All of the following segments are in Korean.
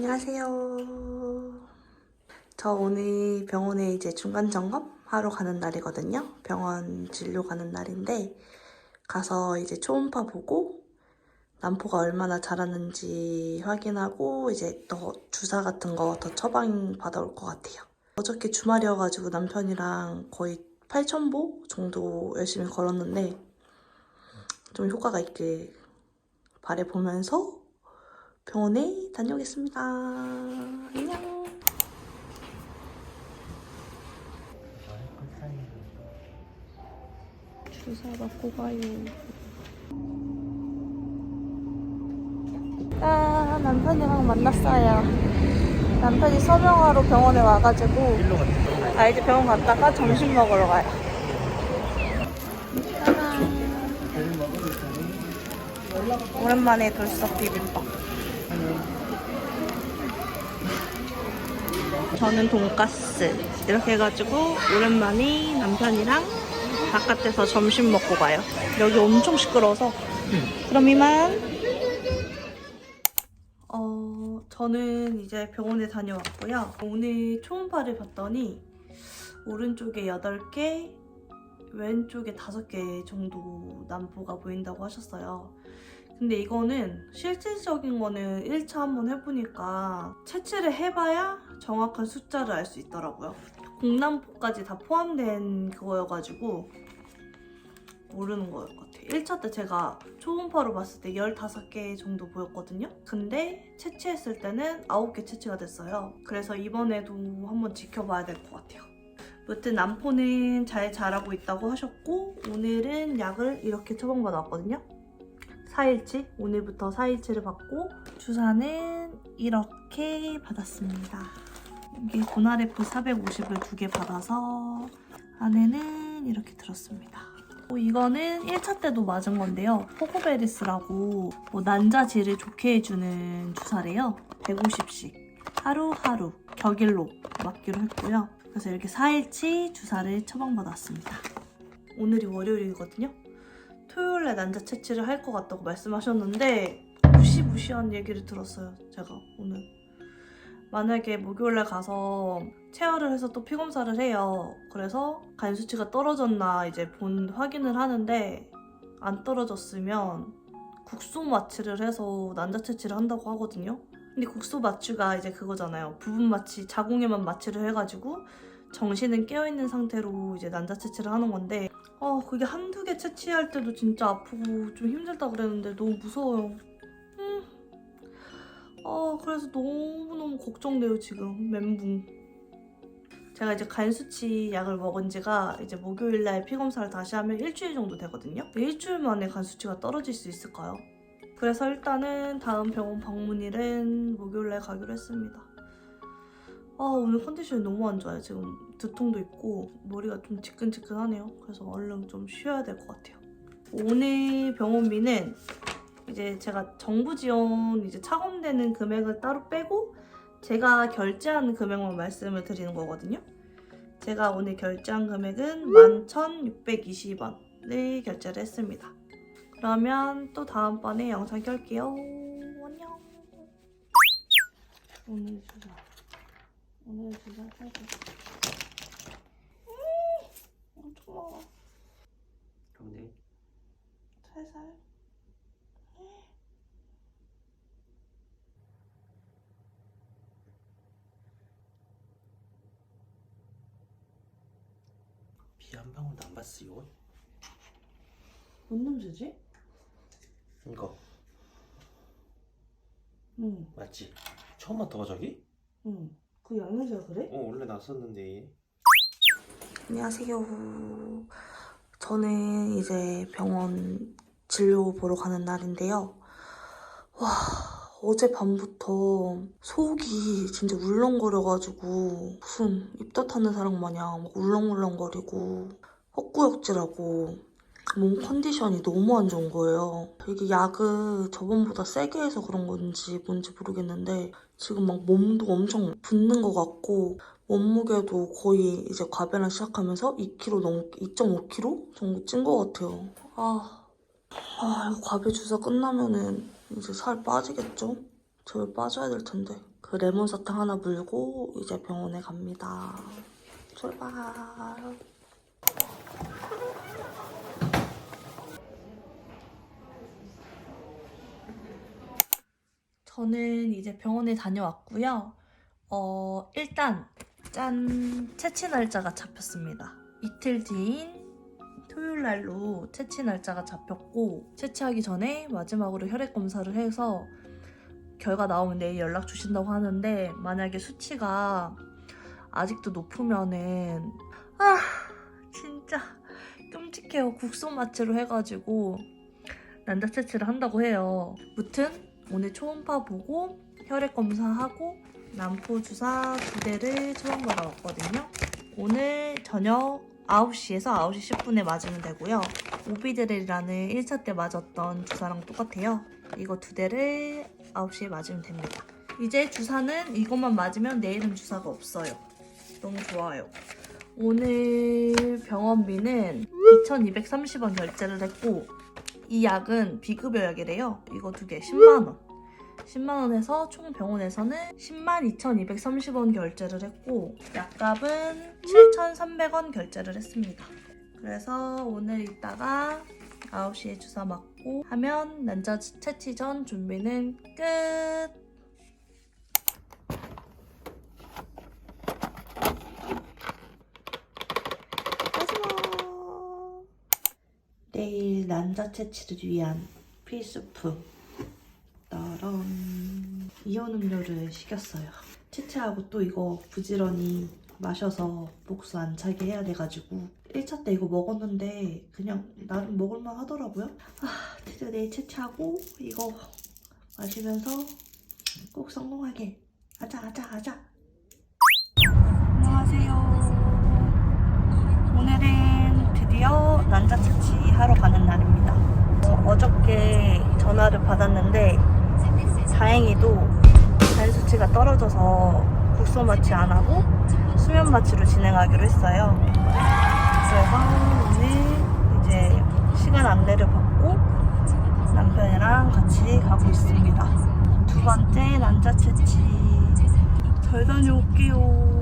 안녕하세요. 저 오늘 병원에 이제 중간 점검 하러 가는 날이거든요. 병원 진료 가는 날인데 가서 이제 초음파 보고 난포가 얼마나 자랐는지 확인하고 이제 더 주사 같은 거 더 처방 받아올 것 같아요. 어저께 주말이어가지고 남편이랑 거의 8,000보 정도 열심히 걸었는데 좀 효과가 있길 바래보면서 병원에 다녀오겠습니다. 안녕. 주사 맞고 가요. 아, 남편이랑 만났어요. 남편이 서명하러 병원에 와가지고 아 이제 병원 갔다가 점심 먹으러 가요. 오랜만에 돌솥 비빔밥. 저는 돈가스 이렇게 해가지고 오랜만에 남편이랑 바깥에서 점심 먹고 가요. 여기 엄청 시끄러워서. 그럼 이만. 어, 저는 이제 병원에 다녀왔고요. 오늘 초음파를 봤더니 오른쪽에 8개, 왼쪽에 5개 정도 난보가 보인다고 하셨어요. 근데 이거는 실질적인 거는 1차 한번 해보니까 채취를 해봐야 정확한 숫자를 알 수 있더라고요. 공남포까지 다 포함된 그거여가지고 모르는 것 같아요. 1차 때 제가 초음파로 봤을 때 15개 정도 보였거든요. 근데 채취했을 때는 9개 채취가 됐어요. 그래서 이번에도 한번 지켜봐야 될 것 같아요. 무튼 남포는 잘 자라고 있다고 하셨고 오늘은 약을 이렇게 처방받았거든요. 4일치, 오늘부터 4일치를 받고 주사는 이렇게 받았습니다. 여기 고나레프 450을 두 개 받아서 안에는 이렇게 들었습니다. 어, 이거는 1차 때도 맞은 건데요. 포고베리스라고 뭐 난자질을 좋게 해주는 주사래요. 150씩 하루하루 격일로 맞기로 했고요. 그래서 이렇게 4일치 주사를 처방받았습니다. 오늘이 월요일이거든요. 토요일에 난자 채취를 할 것 같다고 말씀하셨는데 무시무시한 얘기를 들었어요. 제가 오늘. 만약에 목요일에 가서 체열을 해서 또 피검사를 해요. 그래서 간 수치가 떨어졌나 이제 본 확인을 하는데 안 떨어졌으면 국소 마취를 해서 난자 채취를 한다고 하거든요. 근데 국소 마취가 이제 그거잖아요. 부분 마취, 자궁에만 마취를 해가지고 정신은 깨어있는 상태로 이제 난자 채취를 하는 건데 어 그게 한두 개 채취할 때도 진짜 아프고 좀 힘들다 그랬는데 너무 무서워요. 음. 아 그래서 너무너무 걱정돼요 지금 멘붕. 제가 이제 간 수치 약을 먹은 지가 이제 목요일 날 피검사를 다시 하면 일주일 정도 되거든요. 일주일 만에 간 수치가 떨어질 수 있을까요? 그래서 일단은 다음 병원 방문일은 목요일 날 가기로 했습니다. 아 오늘 컨디션이 너무 안 좋아요. 지금 두통도 있고 머리가 좀 지끈지끈하네요. 그래서 얼른 좀 쉬어야 될 것 같아요. 오늘 병원비는 이제 제가 정부 지원 이제 차감되는 금액을 따로 빼고 제가 결제한 금액만 말씀을 드리는 거거든요. 제가 오늘 결제한 금액은 11,620원을 결제를 했습니다. 그러면 또 다음번에 영상 켤게요. 안녕. 오늘 주사. 오늘 주사 살짝. 음, 엄청 많아. 근데 살살. 비한 방울도 안 봤어요. 뭔 냄새지? 이거 응, 맞지? 처음 맡아봐 자기? 응. 그 양냄새가 그래? 어 원래 났었는데 안녕하세요. 저는 이제 병원 진료 보러 가는 날인데요. 와, 어제 밤부터 속이 진짜 울렁거려가지고 무슨 입덧하는 사람 마냥 막 울렁울렁거리고 헛구역질하고 몸 컨디션이 너무 안 좋은 거예요. 이게 약을 저번보다 세게 해서 그런 건지 뭔지 모르겠는데 지금 막 몸도 엄청 붓는 것 같고 몸무게도 거의 이제 과배랑 시작하면서 2kg 넘, 2.5kg 정도 찐 것 같아요. 아, 아, 이거 과배 주사 끝나면은 이제 살 빠지겠죠? 저 빠져야 될 텐데. 그 레몬 사탕 하나 물고 이제 병원에 갑니다. 출발. 저는 이제 병원에 다녀왔고요. 어, 일단 짠 채취 날짜가 잡혔습니다. 이틀 뒤인 토요일 날로 채취 날짜가 잡혔고 채취하기 전에 마지막으로 혈액 검사를 해서 결과 나오면 내일 연락 주신다고 하는데 만약에 수치가 아직도 높으면은 아 진짜 끔찍해요 국소 마취로 해가지고 난자 채취를 한다고 해요. 무튼 오늘 초음파 보고 혈액 검사하고 난포 주사 두 대를 처음 받아왔거든요. 오늘 저녁 9시에서 9시 10분에 맞으면 되고요. 오비드렐이라는 1차 때 맞았던 주사랑 똑같아요. 이거 두 대를 9시에 맞으면 됩니다. 이제 주사는 이것만 맞으면 내일은 주사가 없어요. 너무 좋아요. 오늘 병원비는 2,230원 결제를 했고 이 약은 비급여 약이래요. 이거 두 개 10만 원. 10만 원에서 총 병원에서는 10만 2,230원 결제를 했고 약값은 7,300원 결제를 했습니다. 그래서 오늘 이따가 9시에 주사 맞고 하면 난자 채취 전 준비는 끝. 내일 난자 채취를 위한 필수품 따란 이온 음료를 시켰어요. 채취하고 또 이거 부지런히 마셔서 복수 안 차게 해야 돼가지고 1차 때 이거 먹었는데 그냥 나름 먹을만 하더라고요. 아 드디어 내일 채취하고 이거 마시면서 꼭 성공하게 아자 아자 아자 안녕하세요. 오늘은 드디어 난자 채취 하러 가는 날입니다. 어, 어저께 전화를 받았는데 다행히도 간 수치가 떨어져서 국소 마취 안 하고 수면 마취로 진행하기로 했어요. 그래서 오늘 이제 시간 안내를 받고 남편이랑 같이 가고 있습니다. 두 번째 난자 채취 잘 다녀올게요.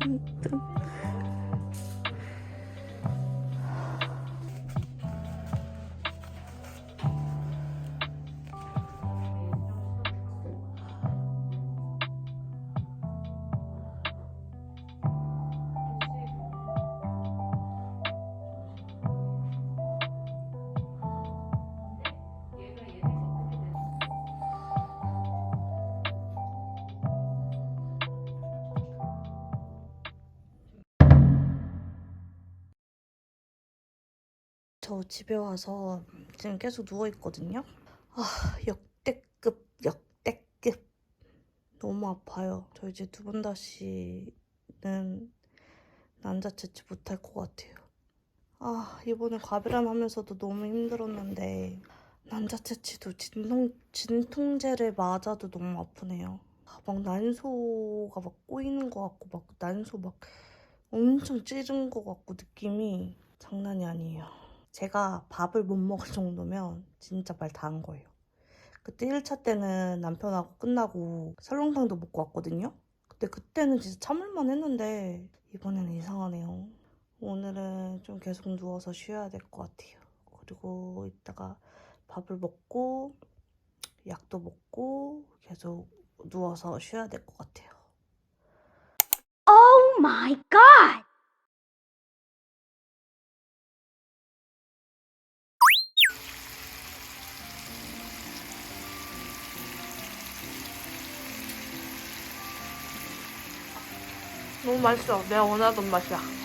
손등 저 집에 와서 지금 계속 누워 있거든요. 아 역대급 역대급 너무 아파요. 저 이제 두 번 다시는 난자 채취 못할 것 같아요. 아 이번에 과비람 하면서도 너무 힘들었는데 난자 채취도 진통 진통제를 맞아도 너무 아프네요. 아, 막 난소가 막 꼬이는 것 같고 막 난소 막 엄청 찌른 것 같고 느낌이 장난이 아니에요. 제가 밥을 못 먹을 정도면 진짜 말 다 한 거예요. 그때 1차 때는 남편하고 끝나고 설렁탕도 먹고 왔거든요. 근데 그때는 진짜 참을만 했는데 이번에는 이상하네요. 오늘은 좀 계속 누워서 쉬어야 될 것 같아요. 그리고 이따가 밥을 먹고 약도 먹고 계속 누워서 쉬어야 될 것 같아요. Oh my god! 너무 맛있어. 내가 원하던 맛이야.